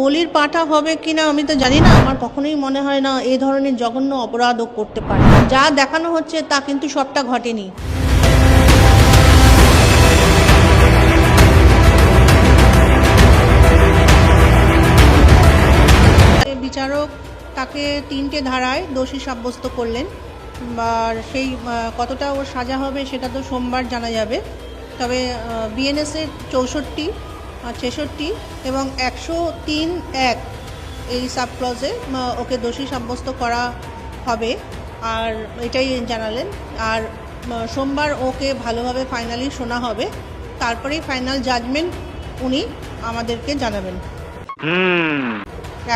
বলির পাঠা হবে কিনা আমি তো জানি না। আমার কখনোই মনে হয় না এই ধরনের জঘন্য অপরাধও করতে পারে। যা দেখানো হচ্ছে তা কিন্তু সবটা ঘটেনি। বিচারক তাকে তিনটে ধারায় দোষী সাব্যস্ত করলেন। আর সেই কতটা ওর সাজা হবে সেটা তো সোমবার জানা যাবে। তবে বিএনএসের চৌষট্টি ছেষট্টি এবং একশো তিন এক এই সাবক্লজে ওকে দোষী সাব্যস্ত করা হবে। আর এটাই জানালেন। আর সোমবার ওকে ভালোভাবে ফাইনালি শোনা হবে। তারপরেই ফাইনাল জাজমেন্ট উনি আমাদেরকে জানাবেন।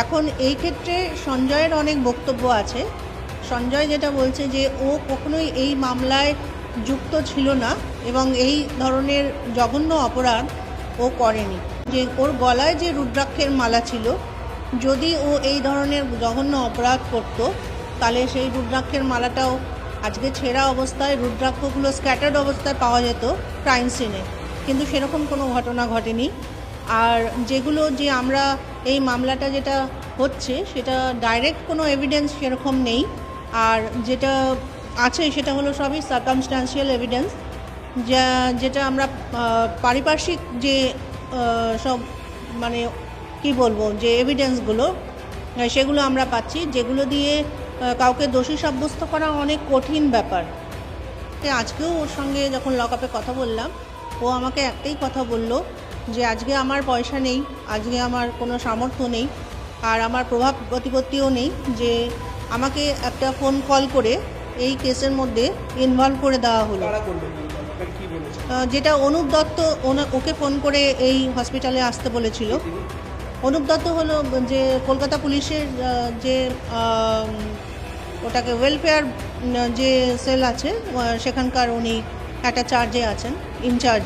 এখন এই ক্ষেত্রে সঞ্জয়ের অনেক বক্তব্য আছে। সঞ্জয় যেটা বলছে যে, ও কখনোই এই মামলায় যুক্ত ছিল না এবং এই ধরনের জঘন্য অপরাধ ও করেনি। যে ওর গলায় যে রুদ্রাক্ষের মালা ছিল, যদি ও এই ধরনের জঘন্য অপরাধ করত, তাহলে সেই রুদ্রাক্ষের মালাটাও আজকে ছেঁড়া অবস্থায়, রুদ্রাক্ষগুলো স্ক্যাটার্ড অবস্থায় পাওয়া যেত ক্রাইম সিনে কিন্তু সেরকম কোনো ঘটনা ঘটেনি। আর যেগুলো যে আমরা এই মামলাটা যেটা হচ্ছে, সেটা ডাইরেক্ট কোনো এভিডেন্স সেরকম নেই। আর যেটা আছে, সেটা হলো সবই সার্কামস্টান্সিয়াল এভিডেন্স যা, যেটা আমরা পারিপার্শ্বিক যে সব মানে কি বলব, যে এভিডেন্সগুলো সেগুলো আমরা পাচ্ছি, যেগুলো দিয়ে কাউকে দোষী সাব্যস্ত করা অনেক কঠিন ব্যাপার। আজকেও ওর সঙ্গে যখন লকআপে কথা বললাম, ও আমাকে একটাই কথা বলল যে, আজকে আমার পয়সা নেই, আজকে আমার কোনো সামর্থ্য নেই, আর আমার প্রভাব প্রতিপত্তিও নেই যে, আমাকে একটা ফোন কল করে এই কেসের মধ্যে ইনভলভ করে দেওয়া হলো। যেটা অনুপ দত্ত ওকে ফোন করে এই হসপিটালে আসতে বলেছিল। অনুপ দত্ত হলো যে কলকাতা পুলিশের যে ওটাকে ওয়েলফেয়ার যে সেল আছে সেখানকার উনি একটা চার্জে আছেন ইনচার্জ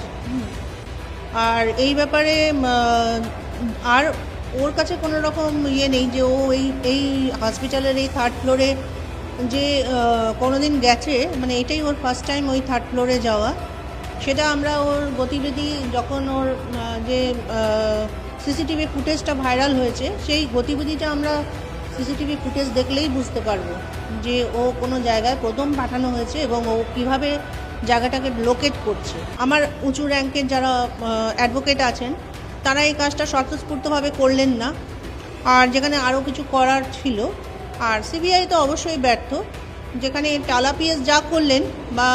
আর এই ব্যাপারে আর ওর কাছে কোনো রকম ইয়ে নেই যে ও এই এই হসপিটালের এই থার্ড ফ্লোরে যে কোনোদিন গেছে মানে এটাই ওর ফার্স্ট টাইম ওই থার্ড ফ্লোরে যাওয়া। সেটা আমরা ওর গতিবিধি যখন ওর যে সিসিটিভি ফুটেজটা ভাইরাল হয়েছে, সেই গতিবিধিটা আমরা সিসিটিভি ফুটেজ দেখলেই বুঝতে পারব যে ও কোনো জায়গায় প্রথম পাঠানো হয়েছে এবং ও কীভাবে জায়গাটাকে লোকেট করছে। আমার উঁচু র্যাঙ্কের যারা অ্যাডভোকেট আছেন, তারা এই কাজটা স্বতঃস্ফূর্তভাবে করলেন না। আর যেখানে আরও কিছু করার ছিল, আর সিবিআই তো অবশ্যই ব্যর্থ। যেখানে টালা পিএস যা করলেন বা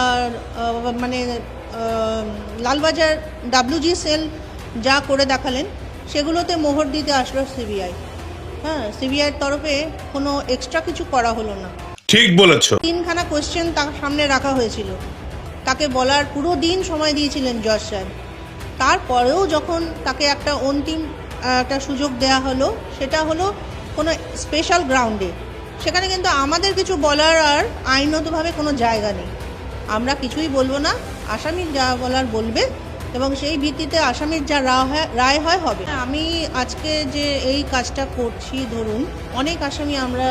মানে লালবাজার ডাব্লিউজি সেল যা করে দেখালেন সেগুলোতে মোহর দিতে আসলো সিবিআই হ্যাঁ সিবিআইয়ের তরফে কোনো এক্সট্রা কিছু করা হলো না। ঠিক বলেছ। তিনখানা কোয়েশ্চেন তার সামনে রাখা হয়েছিল। তাকে বলার পুরো দিন সময় দিয়েছিলেন জজ সাহেব তারপরেও যখন তাকে একটা অন্তিম একটা সুযোগ দেয়া হলো সেটা হলো কোনো স্পেশাল গ্রাউন্ডে সেখানে কিন্তু আমাদের কিছু বলার আর আইনতভাবে কোনো জায়গা নেই। আমরা কিছুই বলব না। আসামি যা বলার বলবে এবং সেই ভিত্তিতে আসামির যা রায় হয় রায় হয় হবে। আমি আজকে যে এই কাজটা করছি, ধরুন, অনেক আসামি আমরা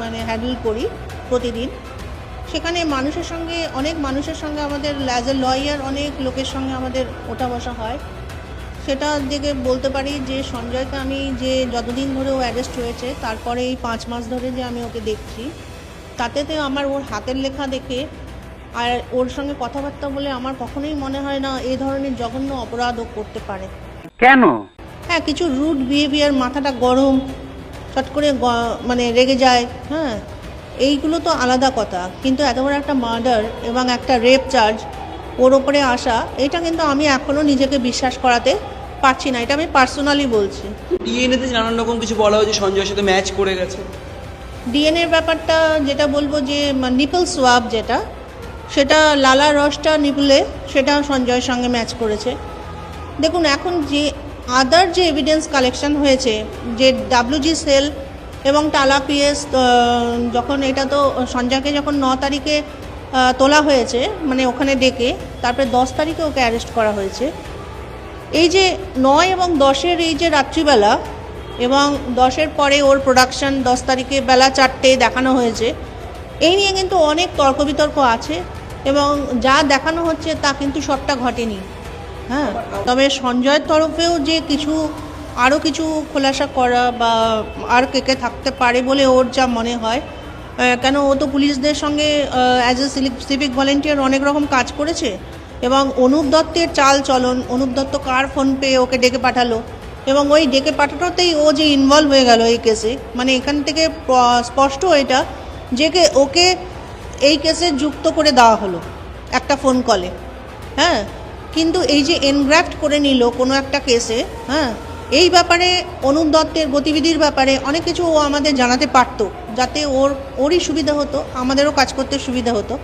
মানে হ্যান্ডেল করি প্রতিদিন। সেখানে মানুষের সঙ্গে, অনেক মানুষের সঙ্গে আমাদের অ্যাজ এ লয়ার অনেক লোকের সঙ্গে আমাদের ওঠা বসা হয়। সেটা দিকে বলতে পারি যে সঞ্জয়কে আমি যে যতদিন ধরে ও অ্যারেস্ট হয়েছে, তারপরে এই পাঁচ মাস ধরে যে আমি ওকে দেখছি তাতেতে আমার ওর হাতের লেখা দেখে আর ওর সঙ্গে কথাবার্তা বলে আমার কখনোই মনে হয় না এই ধরনের জঘন্য অপরাধ ও করতে পারে। কেন? হ্যাঁ কিছু রুট বিহেভিয়ার মাথাটা গরম চট করে গ- মানে রেগে যায় হ্যাঁ এইগুলো তো আলাদা কথা। কিন্তু এত বড় একটা মার্ডার এবং একটা রেপ চার্জ ওর ওপরে আসা এটা কিন্তু আমি এখনও নিজেকে বিশ্বাস করাতে পারছি না এটা আমি পার্সোনালি বলছি। ডিএনএতে নানান রকম কিছু বলা হয়েছে সঞ্জয়ের সাথে ম্যাচ করে গেছে। ডিএনএর ব্যাপারটা যেটা বলব যে নিপল সোয়াব যেটা সেটা লালা রসটা নিপলে সেটা সঞ্জয়ের সঙ্গে ম্যাচ করেছে। দেখুন, এখন যে আদার যে এভিডেন্স কালেকশন হয়েছে, যে ডাব্লিউজি সেল এবং টালা পিএস যখন এটা তো সঞ্জয়কে যখন ন তারিখে তোলা হয়েছে মানে ওখানে ডেকে, তারপরে দশ তারিখে ওকে অ্যারেস্ট করা হয়েছে। এই যে নয় এবং দশের এই যে রাত্রিবেলা এবং দশের পরে ওর প্রোডাকশন দশ তারিখে বেলা চারটে দেখানো হয়েছে এই নিয়ে কিন্তু অনেক তর্ক বিতর্ক আছে এবং যা দেখানো হচ্ছে তা কিন্তু সবটা ঘটেনি। হ্যাঁ তবে সঞ্জয়ের তরফেও যে কিছু আরও কিছু খোলাসা করা বা আর কে কে থাকতে পারে বলে ওর যা মনে হয় কেন ও তো পুলিশদের সঙ্গে অ্যাজ এ সিভিক ভলেন্টিয়ার অনেক রকম কাজ করেছে এবং অনুপ দত্তের চাল চলন, অনুপ দত্ত কার ফোন পেয়ে ওকে ডেকে পাঠালো এবং ওই ডেকে পাঠানোতেই ও যে ইনভলভ হয়ে গেল এই কেসে মানে এখান থেকে স্পষ্ট এটা যে ওকে এই কেসে যুক্ত করে দেওয়া হলো একটা ফোন কলে হ্যাঁ? কিন্তু এই যে এনগ্রাফট করে নিল কোনো একটা কেসে হ্যাঁ? এই ব্যাপারে অনুপ দত্তের গতিবিধির ব্যাপারে অনেক কিছু ও আমাদের জানাতে পারতো, যাতে ওর, ওরই সুবিধা হতো, আমাদেরও কাজ করতে সুবিধা হতো।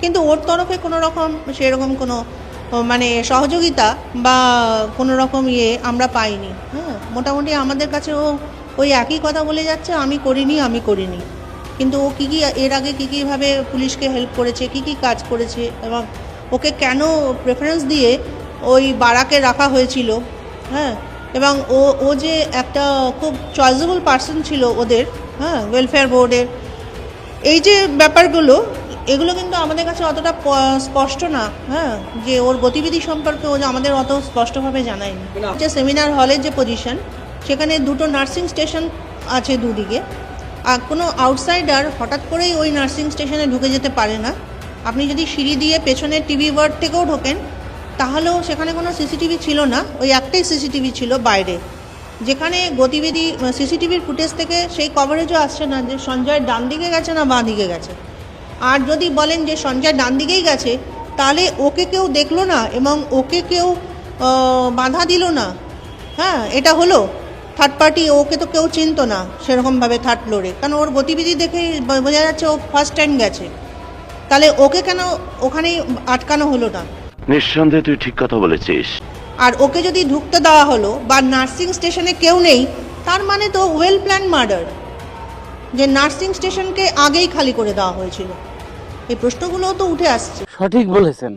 কিন্তু ওর তরফে কোনো রকম সেরকম কোনো মানে সহযোগিতা বা কোনো রকম ইয়ে আমরা পাইনি হ্যাঁ? মোটামুটি আমাদের কাছে ও ওই একই কথা বলে যাচ্ছে, আমি করিনি আমি করিনি। কিন্তু ও কী কী এর আগে কী কীভাবে পুলিশকে হেল্প করেছে কী কী কাজ করেছে এবং ওকে কেন প্রেফারেন্স দিয়ে ওই বারাকে রাখা হয়েছিল হ্যাঁ? এবং ও ও যে একটা খুব চয়েসেবল পার্সন ছিল ওদের হ্যাঁ? ওয়েলফেয়ার বোর্ডের এই যে ব্যাপারগুলো এগুলো কিন্তু আমাদের কাছে অতটা স্পষ্ট না হ্যাঁ? যে ওর গতিবিধি সম্পর্কে ও যে আমাদের অত স্পষ্টভাবে জানায়নি। যে সেমিনার হলের যে পজিশন সেখানে দুটো নার্সিং স্টেশন আছে দুদিকে। কোনো আউটসাইডার হঠাৎ করেই ওই নার্সিং স্টেশনে ঢুকে যেতে পারে না। আপনি যদি সিঁড়ি দিয়ে পেছনের টিভি ওয়ার্ড থেকেও ঢোকেন, তাহলেও সেখানে কোনো সিসিটিভি ছিল না। ওই একটাই সিসিটিভি ছিল বাইরে। যেখানে গতিবিধি সিসিটিভির ফুটেজ থেকে সেই কভারেজও আসছে না যে সঞ্জয় ডান দিকে গেছে না বাঁ দিকে গেছে। আর যদি বলেন যে সঞ্জয় ডান দিকেই গেছে, তাহলে ওকে কেউ দেখল না এবং ওকে কেউ বাধা দিল না। হ্যাঁ এটা হলো। থার্ড পার্টি ওকে তো কেউ চিনতো না সেরকমভাবে থার্ড ফ্লোরে কারণ ওর গতিবিধি দেখে বোঝা যাচ্ছে ও ফার্স্ট টাইম গেছে। তাহলে ওকে কেন ওখানেই আটকানো হলো না? নিঃসন্দেহে তুই ঠিক কথা বলেছিস। আর ওকে যদি ঢুকতে দেওয়া হলো বা নার্সিং স্টেশনে কেউ নেই তার মানে তো ওয়েল প্ল্যান মার্ডার যে নার্সিং স্টেশনকে আগেই খালি করে দেওয়া হয়েছিল। এই প্রশ্নগুলোও তো উঠে আসছে। সঠিক বলেছেন।